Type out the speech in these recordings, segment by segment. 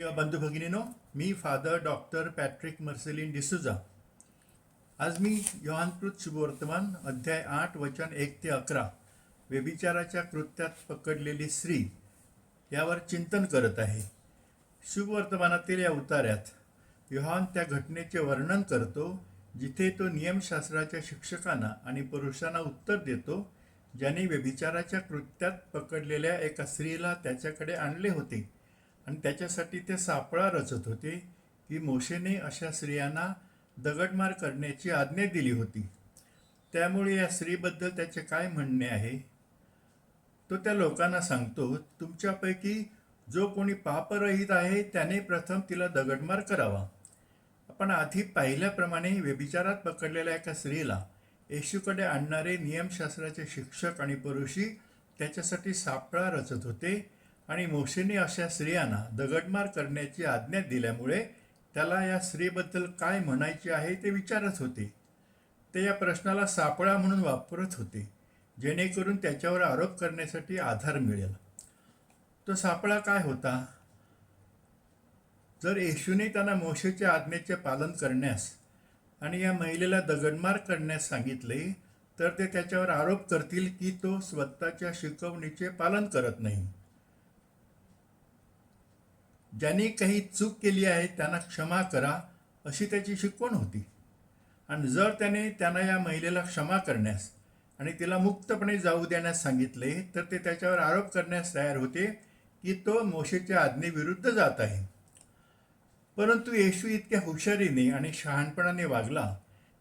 प्रिय बंधू भगिनीनो मी father doctor Patrick Marcelin D'Souza आज मी योहानकृत शुभवर्तमान अध्याय आठ वचन एक ते अकरा व्यभिचाराच्या कृत्यात पकडलेली स्त्री यावर चिंतन करत आहे. शुभवर्तमानातील या उतार्यात योहान त्या घटनेचे वर्णन करतो जिथे तो नियमशास्त्राच्या शिक्षकांना आणि पुरुषांना उत्तर देतो ज्यांनी व्यभिचाराच्या कृत्यात पकडलेल्या एका स्त्रीला त्याच्याकडे आणले होते. आणि त्याच्यासाठी ते सापळा रचत होते. की मोशेने अशा स्त्रियांना दगडमार करण्याची आज्ञा दिली होती. त्यामुळे या स्त्रीबद्दल त्याचे काय म्हणणे आहे? तो त्या लोकांना सांगतो तुमच्यापैकी जो कोणी पापरहित आहे त्याने प्रथम तिला दगडमार करावा. आपण आधी पाहिल्याप्रमाणे व्यभिचारात पकडलेल्या एका स्त्रीला येशूकडे आणणारे नियमशास्त्राचे शिक्षक आणि पुरुषी त्याच्यासाठी सापळा रचत होते. आणि मोशीने अशा स्त्रियांना दगडमार करण्याची आज्ञा दिल्यामुळे त्याला या स्त्रीबद्दल काय म्हणायचे आहे ते विचारत होते. ते या प्रश्नाला सापळा म्हणून वापरत होते जेणेकरून त्याच्यावर आरोप करण्यासाठी आधार मिळेल. तो सापळा काय होता? जर येशूने त्यांना मोशेच्या आज्ञेचे पालन करण्यास आणि या महिलेला दगडमार करण्यास सांगितले तर ते त्याच्यावर आरोप करतील की तो स्वतःच्या शिकवणीचे पालन करत नाही. ज्यांनी काही चूक केली आहे त्यांना क्षमा करा अशी त्याची शिकवण होती. आणि जर त्याने त्यांना या महिलेला क्षमा करण्यास आणि तिला मुक्तपणे जाऊ देण्यास सांगितले तर ते त्याच्यावर आरोप करण्यास तयार होते की तो मोशेच्या आज्ञेविरुद्ध जात आहे. परंतु येशू इतक्या हुशारीने आणि शहाणपणाने वागला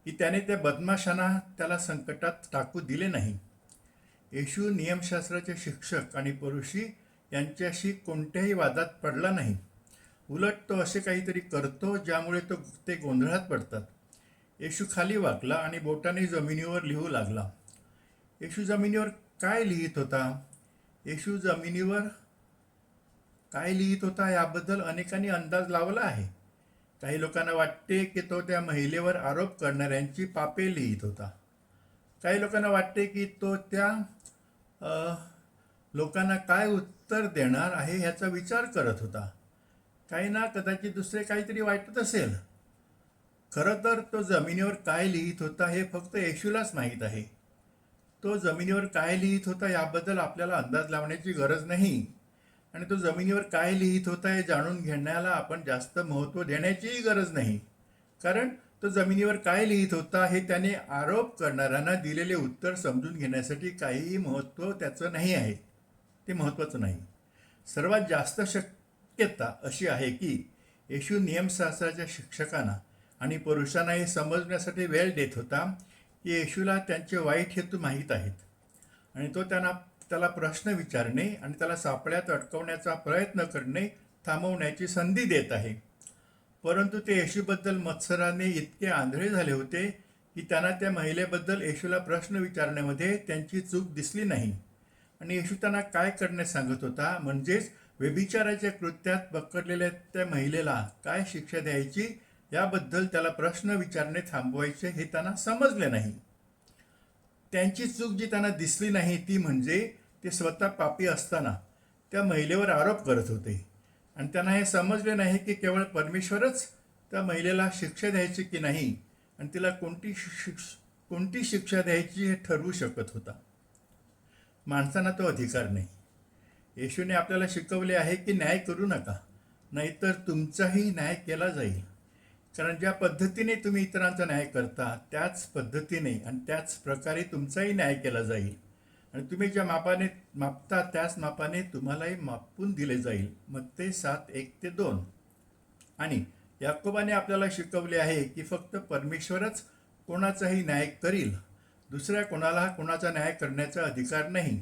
की त्याने त्या बदमाशांना त्याला संकटात टाकू दिले नाही. येशू नियमशास्त्राचे शिक्षक आणि पुरुषी यांच्याशी कोणत्याही वादात पडला नाही. उलट तो असे काहीतरी करतो ज्यामुळे तो ते गोंधळात पडतात. येशू खाली वाकला आणि बोटाने जमिनीवर लिहू लागला. येशू जमिनीवर काय लिहित होता? येशू जमिनीवर काय लिहित होता याबद्दल अनेकांनी अंदाज लावला आहे. काही लोकांना वाटते की तो त्या महिलेवर आरोप करणाऱ्यांची पापे लिहित होता. काही लोकांना वाटते की तो त्या लोकांना काय उत्तर देणार आहे ह्याचा विचार करत होता. काही ना कदाचित दुसरे काहीतरी वाटत असेल. खरं तर तो जमिनीवर काय लिहित होता हे फक्त येशूलाच माहीत आहे. तो जमिनीवर काय लिहित होता याबद्दल आपल्याला अंदाज लावण्याची गरज नाही. आणि तो जमिनीवर काय लिहित होता हे जाणून घेण्याला आपण जास्त महत्त्व देण्याचीही गरज नाही. कारण तो जमिनीवर काय लिहित होता हे त्याने आरोप करणाऱ्यांना दिलेले उत्तर समजून घेण्यासाठी काहीही महत्त्व त्याचं नाही आहे. ते महत्त्वाचं नाही. सर्वात जास्त शक्यता अशी आहे की येशू नियमशास्त्राच्या शिक्षकांना आणि पुरुषांना हे समजण्यासाठी वेळ देत होता की येशूला त्यांचे वाईट हेतू माहीत आहेत. आणि तो त्यांना त्याला प्रश्न विचारणे आणि त्याला सापळ्यात अडकवण्याचा प्रयत्न करणे थांबवण्याची संधी देत आहे. परंतु ते येशूबद्दल मत्सराने इतके आंधळे झाले होते की त्यांना त्या महिलेबद्दल येशूला प्रश्न विचारण्यामध्ये त्यांची चूक दिसली नाही. आणि येशू त्यांना काय करण्यास सांगत होता? म्हणजेच व्यभिचाराच्या कृत्यात पकडलेल्या त्या महिलेला काय शिक्षा द्यायची? याबद्दल त्याला प्रश्न विचारणे थांबवायचे हे त्यांना समजले नाही. त्यांची चूक जी त्यांना दिसली नाही ती म्हणजे ते स्वतः पापी असताना त्या महिलेवर आरोप करत होते. आणि त्यांना हे समजले नाही की केवळ परमेश्वरच त्या महिलेला शिक्षा द्यायची की नाही आणि तिला कोणती शिक्ष कोणती शिक्षा द्यायची हे ठरवू शकत होता. माणसांना तो अधिकार नाही. येशूने आपल्याला शिकवले आहे की न्याय करू नका नाहीतर तुमचाही न्याय केला जाईल. कारण ज्या पद्धतीने तुम्ही इतरांचा न्याय करता त्याच पद्धतीने आणि त्याच प्रकारे तुमचाही न्याय केला जाईल. आणि तुम्ही ज्या मापाने मापता त्याच मापाने तुम्हालाही मापून दिले जाईल. मग ते सात एक ते दोन. आणि याकोबाने आपल्याला शिकवले आहे की फक्त परमेश्वरच कोणाचाही न्याय करील दुसऱ्या कोणाला कोणाचा न्याय करण्याचा अधिकार नाही.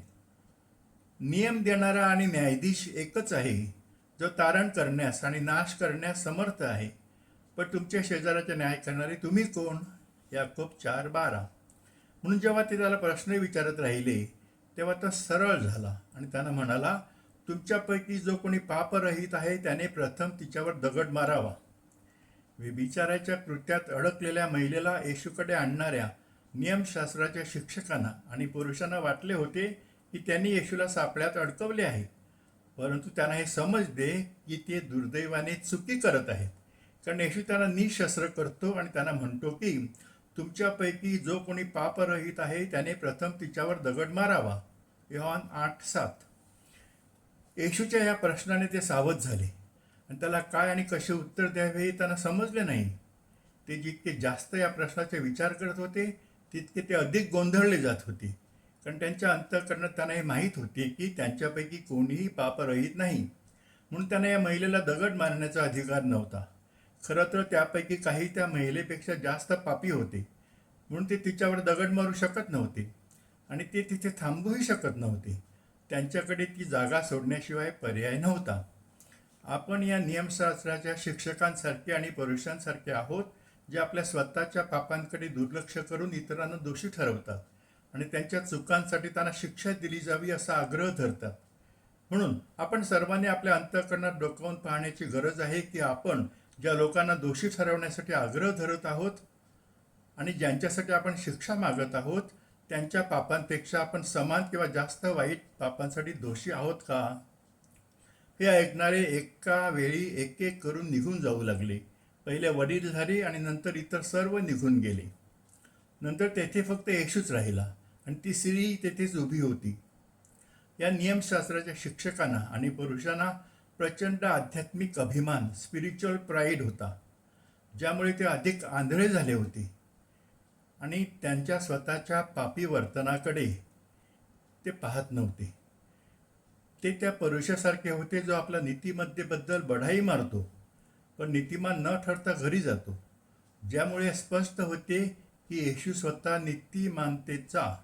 नियम देणारा आणि न्यायाधीश एकच आहे जो तारण करण्यास आणि नाश करण्यास समर्थ आहे. पण तुमच्या शेजाराचा न्याय करणारे तुम्ही कोण? या खूप चार बारा. म्हणून जेव्हा ते त्याला प्रश्न विचारत राहिले तेव्हा तो सरळ झाला आणि त्यानं म्हणाला तुमच्यापैकी जो कोणी पापरहित आहे त्याने प्रथम तिच्यावर दगड मारावा. व्यभिचाराच्या कृत्यात अडकलेल्या महिलेला येशूकडे आणणाऱ्या नियमशास्त्राच्या शिक्षकांना आणि पुरुषांना वाटले होते की त्यांनी येशूला सापळ्यात अडकवले आहे. परंतु त्यांना हे समजते की ते दुर्दैवाने चुकी करत आहेत. कारण येशू त्यांना निशस्त्र करतो आणि त्यांना म्हणतो की तुमच्यापैकी जो कोणी पापरहित आहे त्याने प्रथम तिच्यावर दगड मारावा. योहान आठ सात. येशूच्या या प्रश्नाने ते सावध झाले. आणि त्याला काय आणि कसे उत्तर द्यावे हे त्यांना समजले नाही. ते जितके जास्त या प्रश्नाचे विचार करत होते तितके ते अधिक गोंधळले जात होते. कारण त्यांच्या अंतःकरणात त्यांना हे माहीत होते की त्यांच्यापैकी कोणीही पापरहित नाही. म्हणून त्यांना या महिलेला दगड मारण्याचा अधिकार नव्हता. खरं तर त्यापैकी काही त्या महिलेपेक्षा जास्त पापी होते. म्हणून ते तिच्यावर दगड मारू शकत नव्हते. आणि ते तिथे थांबूही शकत नव्हते. त्यांच्याकडे ती जागा सोडण्याशिवाय पर्याय नव्हता. आपण या नियमशास्त्राच्या शिक्षकांसारखे आणि पुरुषांसारखे आहोत. जे आपल्या स्वतःच्या पापांकडे दुर्लक्ष करून इतरांना दोषी ठरवतात आणि त्यांच्या चुकांसाठी त्यांना शिक्षा दिली जावी असा आग्रह धरतात. म्हणून आपण सर्वांनी आपल्या अंतःकरणात डोकावून पाहण्याची गरज आहे की आपण ज्या लोकांना दोषी ठरवण्यासाठी आग्रह धरत आहोत आणि ज्यांच्यासाठी आपण शिक्षा मागत आहोत त्यांच्या पापांपेक्षा आपण समान किंवा जास्त वाईट पापांसाठी दोषी आहोत का? हे ऐकणारे एका वेळी एक एक करून निघून जाऊ लागले. पहिले वडीलधारी आणि नंतर इतर सर्व निघून गेले. नंतर तेथे फक्त येशूच राहिला आणि ती स्त्री तेथेच उभी होती. या नियमशास्त्राच्या शिक्षकांना आणि पुरुषांना प्रचंड आध्यात्मिक अभिमान स्पिरिच्युअल प्राईड होता. ज्यामुळे ते अधिक आंधळे झाले होते. आणि त्यांच्या स्वतःच्या पापी वर्तनाकडे ते पाहत नव्हते. ते त्या पुरुषासारखे होते जो आपला नीतिमत्तेबद्दल बढाई मारतो. पण नीतिमान न ठरता घरी जातो. ज्यामुळे स्पष्ट होते की येशू स्वतः नीतिमानतेचा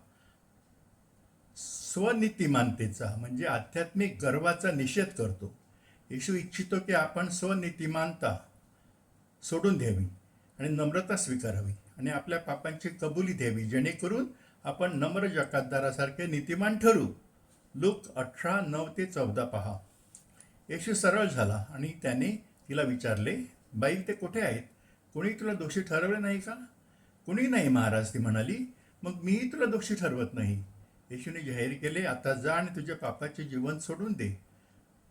स्वनीतिमानतेचा म्हणजे आध्यात्मिक गर्वाचा निषेध करतो. येशू इच्छितो की आपण स्वनीतिमानता सोडून द्यावी आणि नम्रता स्वीकारावी आणि आपल्या पापांची कबुली द्यावी जेणेकरून आपण नम्र जकातदारासारखे नीतिमान ठरू. लूक अठरा नऊ ते चौदा पहा. येशू सरळ झाला आणि त्याने तिला विचारले बाई ते कुठे आहेत? कोणी तुला दोषी ठरवले नाही का? कोणी नाही महाराज ती म्हणाली. मग मीही तुला दोषी ठरवत नाही. येशूने जाहीर केले आता जा आणि तुझ्या पापाचे जीवन सोडून दे.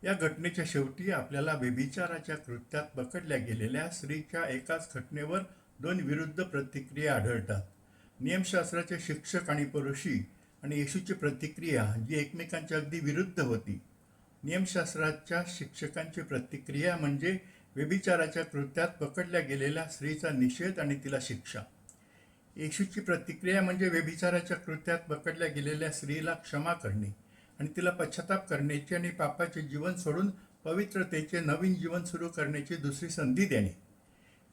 या घटनेच्या शेवटी आपल्याला व्यभिचाराच्या कृत्यात पकडल्या गेलेल्या स्त्रीच्या एकाच घटनेवर दोन विरुद्ध प्रतिक्रिया आढळतात. नियमशास्त्राचे शिक्षक आणि पुरुषी आणि येशूची प्रतिक्रिया जी एकमेकांच्या अगदी विरुद्ध होती. नियमशास्त्राच्या शिक्षकांची प्रतिक्रिया म्हणजे व्यभिचाराच्या कृत्यात पकडल्या गेलेल्या स्त्रीचा निषेध आणि तिला शिक्षा. येशूची प्रतिक्रिया म्हणजे व्यभिचाराच्या कृत्यात पकडल्या गेलेल्या स्त्रीला क्षमा करणे आणि तिला पश्चाताप करण्याची आणि पापाचे जीवन सोडून पवित्रतेचे नवीन जीवन सुरू करण्याची दुसरी संधी देणे.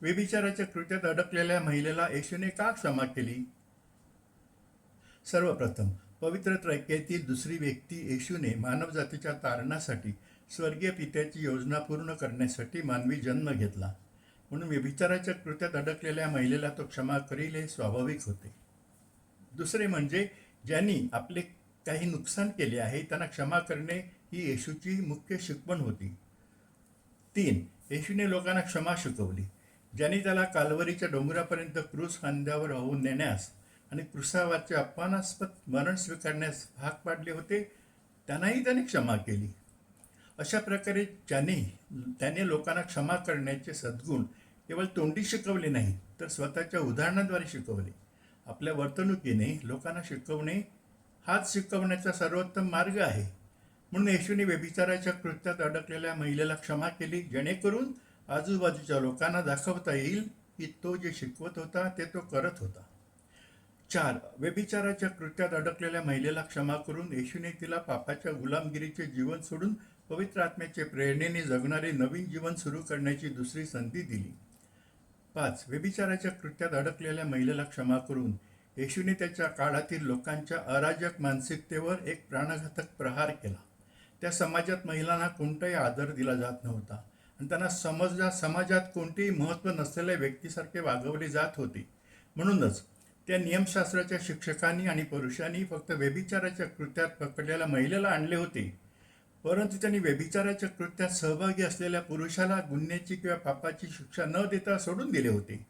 व्यभिचाराच्या कृत्यात अडकलेल्या महिलेला येशूने का क्षमा केली? सर्वप्रथम पवित्र त्रैक्यातील दुसरी व्यक्ती येशूने मानवजातीच्या तारणासाठी स्वर्गीय पित्याची योजना पूर्ण करण्यासाठी मानवी जन्म घेतला. म्हणून व्यभिचाराच्या कृत्यात अडकलेल्या महिलेला तो क्षमा करील हे स्वाभाविक होते. दुसरे म्हणजे ज्यांनी आपले काही नुकसान केले आहे त्यांना क्षमा करणे ही येशूची मुख्य शिकवण होती. तीन येशूने लोकांना क्षमा शिकवली. ज्यांनी त्याला कालवरीच्या डोंगरापर्यंत क्रूस खांद्यावर वाहून नेण्यास आणि क्रुसावरचे अपमानास्पद मरण स्वीकारण्यास भाग पाडले होते त्यांनाही त्याने क्षमा केली. अशा प्रकारे ज्याने त्याने लोकांना क्षमा करण्याचे सद्गुण केवळ तोंडी शिकवले नाही तर स्वतःच्या उदाहरणाद्वारे शिकवले. आपल्या वर्तणुकीने लोकांना शिकवणे हाच शिकवण्याचा सर्वोत्तम मार्ग आहे. म्हणून येशूने व्यभिचाराच्या कृत्यात अडकलेल्या महिलेला क्षमा केली जेणेकरून आजूबाजूच्या लोकांना दाखवता येईल की तो जे शिकवत होता ते तो करत होता. चार व्यभिचाराच्या कृत्यात अडकलेल्या महिलेला क्षमा करून येशूने तिला पापाच्या गुलामगिरीचे जीवन सोडून पवित्र आत्म्याचे प्रेरणेने जगणारे नवीन जीवन सुरू करण्याची दुसरी संधी दिली. पाच व्यभिचाराच्या कृत्यात अडकलेल्या महिलेला क्षमा करून येशूने त्याच्या काळातील लोकांच्या अराजक मानसिकतेवर एक प्राणघातक प्रहार केला. त्या समाजात महिलांना कोणताही आदर दिला जात नव्हता आणि त्यांना समजा समाजात कोणतेही महत्त्व नसलेल्या व्यक्तीसारखे वागवले जात होते. म्हणूनच त्या नियमशास्त्राच्या शिक्षकांनी आणि पुरुषांनी फक्त व्यभिचाराच्या कृत्यात पकडलेल्या महिलेला आणले होते. परंतु त्यांनी व्यभिचाराच्या कृत्यात सहभागी असलेल्या पुरुषाला गुन्ह्याची किंवा पापाची शिक्षा न देता सोडून दिले होते.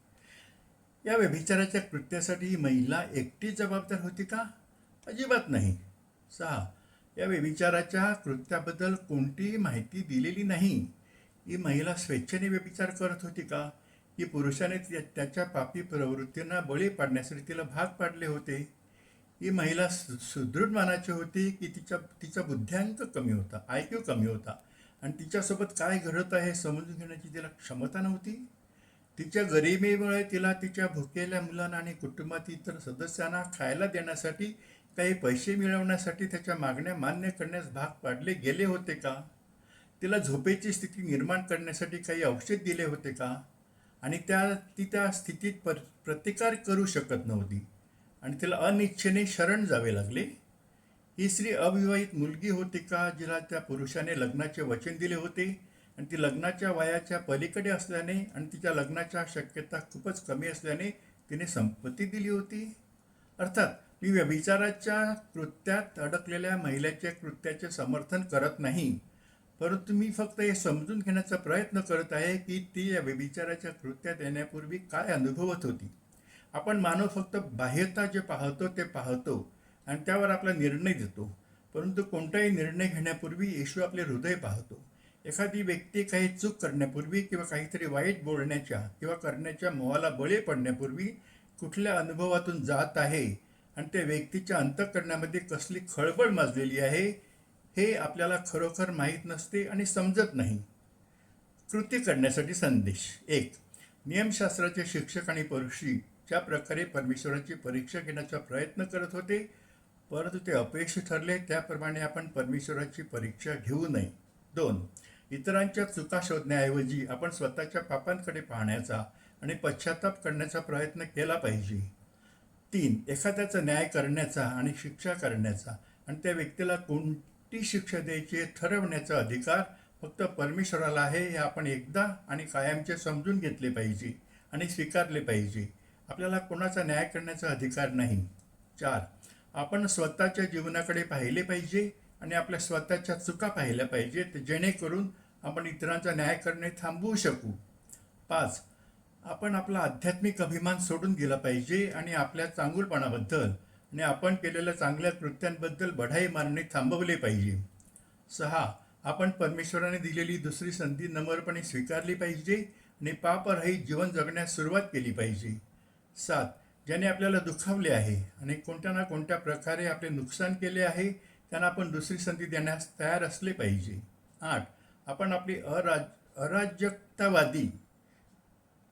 या व्यभिचाराच्या कृत्यासाठी ही महिला एकटी जबाबदार होती का? अजिबात नाही. सहा या व्यभिचाराच्या कृत्याबद्दल कोणतीही माहिती दिलेली नाही. ही महिला स्वेच्छेने व्यभिचार करत होती का? की पुरुषाने त्याच्या पापी प्रवृत्तींना बळी पाडण्यासाठी तिला भाग पाडले होते. ही महिला सु- सुदृढ मानाची होती की तिच्या तिचा बुद्ध्यांक कमी होता आय क्यू कमी होता. आणि तिच्यासोबत काय घडत आहे हे समजून घेण्याची तिला क्षमता नव्हती. तिच्या गरिबीमुळे तिला तिच्या भुकेल्या मुलांना आणि कुटुंबातील इतर सदस्यांना खायला देण्यासाठी काही पैसे मिळवण्यासाठी त्याच्या मागण्या मान्य करण्यास भाग पाडले गेले होते का? तिला झोपेची स्थिती निर्माण करण्यासाठी काही औषध दिले होते का? आणि त्या ती त्या स्थितीत पर प्रतिकार करू शकत नव्हती. आणि तिला अनिच्छेने शरण जावे लागले. ही स्त्री अविवाहित मुलगी होती का जिला त्या पुरुषाने लग्नाचे वचन दिले होते आणि ती लग्नाच्या वयाच्या पलीकडे असल्याने आणि तिच्या लग्नाच्या शक्यता खूपच कमी असल्याने तिने संपत्ती दिली होती. अर्थात मी व्यभिचाराच्या कृत्यात अडकलेल्या महिलेच्या कृत्याचे समर्थन करत नाही. परंतु मी फक्त हे समजून घेण्याचा प्रयत्न करत आहे की ती या व्यभिचाराच्या कृत्यात येण्यापूर्वी काय अनुभवत होती. आपण मानव फक्त बाह्यता जे पाहतो ते पाहतो आणि त्यावर आपला निर्णय देतो परंतु कोणताही निर्णय घेण्यापूर्वी येशू आपले हृदय पाहतो. एखादी व्यक्ती काही चूक करण्यापूर्वी किंवा काहीतरी वाईट बोलण्याच्या किंवा करण्याच्या मोहाला बळी पडण्यापूर्वी कुठल्या अनुभवातून जात आहे आणि त्या व्यक्तीच्या अंतःकरणामध्ये कसली खळबळ माजलेली आहे हे आपल्याला खरोखर माहीत नसते आणि समजत नाही. कृती करण्यासाठी संदेश. एक नियमशास्त्राचे शिक्षक आणि परुषी ज्या प्रकारे परमेश्वराची परीक्षा घेण्याचा प्रयत्न करत होते परंतु ते अपयशी ठरले त्याप्रमाणे आपण परमेश्वराची परीक्षा घेऊ नये. दोन इतरांच्या चुका शोधण्याऐवजी आपण स्वतःच्या पापांकडे पाहण्याचा आणि पश्चाताप करण्याचा प्रयत्न केला पाहिजे. तीन एखाद्याचा न्याय करण्याचा आणि शिक्षा करण्याचा आणि त्या व्यक्तीला कोण ती शिक्षा द्यायची ठरवण्याचा अधिकार फक्त परमेश्वराला आहे हे आपण एकदा आणि कायमचे समजून घेतले पाहिजे आणि स्वीकारले पाहिजे. आपल्याला कोणाचा न्याय करण्याचा अधिकार नाही. चार आपण स्वतःच्या जीवनाकडे पाहिले पाहिजे आणि आपल्या स्वतःच्या चुका पाहिल्या पाहिजेत जेणेकरून आपण इतरांचा न्याय करणे थांबवू शकू. पाच आपण आपला आध्यात्मिक अभिमान सोडून गेला पाहिजे आणि आपल्या चांगुलपणाबद्दल आणि आपण केलेल्या चांगल्या कृत्यांबद्दल बढाई मारणे थांबवले पाहिजे. सहा आपण परमेश्वराने दिलेली दुसरी संधी नम्रपणे स्वीकारली पाहिजे आणि पापरहित जीवन जगण्यास सुरुवात केली पाहिजे. सात ज्याने आपल्याला दुखावले आहे आणि कोणत्या ना कोणत्या प्रकारे आपले नुकसान केले आहे त्यांना आपण दुसरी संधी देण्यास तयार असले पाहिजे. आठ आपण आपली अराज अराजकतावादी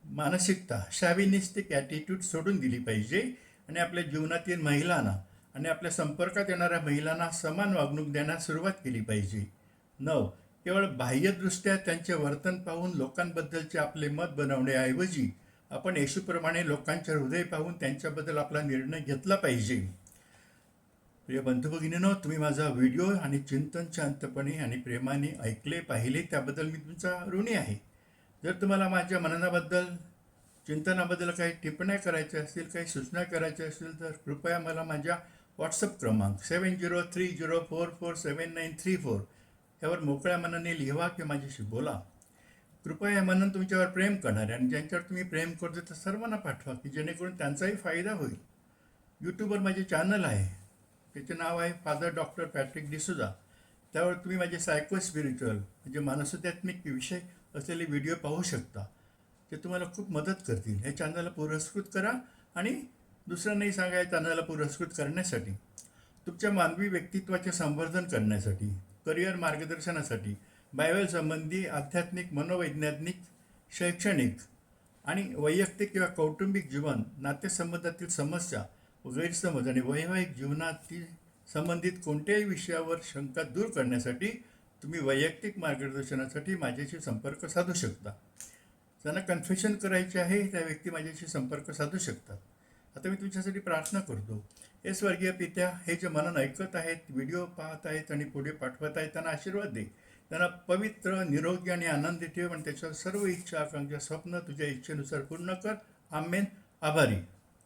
मानसिकता शॅविनिस्टिक ॲटिट्यूड सोडून दिली पाहिजे आणि आपल्या जीवनातील महिलांना आणि आपल्या संपर्कात येणाऱ्या महिलांना समान वागणूक देण्यास सुरुवात केली पाहिजे. नऊ केवळ बाह्यदृष्ट्या त्यांचे वर्तन पाहून लोकांबद्दलचे आपले मत बनवण्याऐवजी आपण येशूप्रमाणे लोकांचे हृदय पाहून त्यांच्याबद्दल आपला निर्णय घेतला पाहिजे. प्रिय बंधू भगिनीनो तुम्ही माझा व्हिडिओ आणि चिंतन शांतपणे आणि प्रेमाने ऐकले पाहिले त्याबद्दल मी तुमचा ऋणी आहे. जर तुम्हाला माझ्या मननाबद्दल चिंतनाबद्दल काही टिप्पण्या करायच्या असतील काही सूचना करायच्या असतील तर कृपया मला माझ्या व्हॉट्सअप क्रमांक seven zero three zero four four seven nine three four यावर मोकळ्या मनाने लिहा की माझ्याशी बोला. कृपया हे मनन तुमच्यावर प्रेम करणारे आणि ज्यांच्यावर तुम्ही प्रेम करतो तर सर्वांना पाठवा की जेणेकरून त्यांचाही फायदा होईल. यूट्यूबवर माझे चॅनल आहे. त्याचे नाव आहे फादर डॉक्टर पॅट्रिक डिसुजा त्यावर तुम्ही माझे सायको स्पिरिच्युअल म्हणजे मानसोध्यात्मिक विषय असलेले व्हिडिओ पाहू शकता. ते तुम्हाला खूप मदत करतील. हे चॅनलला पुरस्कृत करा आणि दुसऱ्यांनाही सांगा या चॅनलला पुरस्कृत करण्यासाठी. तुमच्या मानवी व्यक्तित्वाचे संवर्धन करण्यासाठी करिअर मार्गदर्शनासाठी बायबल संबंधी आध्यात्मिक मनोवैज्ञानिक शैक्षणिक आणि वैयक्तिक किंवा कौटुंबिक जीवन नातेसंबंधातील समस्या गैरसमज आणि वैवाहिक जीवनातील संबंधित कोणत्याही विषयावर शंका दूर करण्यासाठी तुम्ही वैयक्तिक मार्गदर्शनासाठी माझ्याशी संपर्क साधू शकता. ज्यांना कन्फेशन करायचे आहे त्या व्यक्ती माझ्याशी संपर्क साधू शकतात. आता मी तुमच्यासाठी प्रार्थना करतो. हे स्वर्गीय पित्या हे जे मनन ऐकत आहेत व्हिडिओ पाहत आहेत आणि पुढे पाठवत आहेत त्यांना आशीर्वाद दे. त्यांना पवित्र निरोगी आणि आनंदी ठेव आणि त्याच्या सर्व इच्छा आकांक्षा स्वप्न तुझ्या इच्छेनुसार पूर्ण कर. आमेन. आभारी.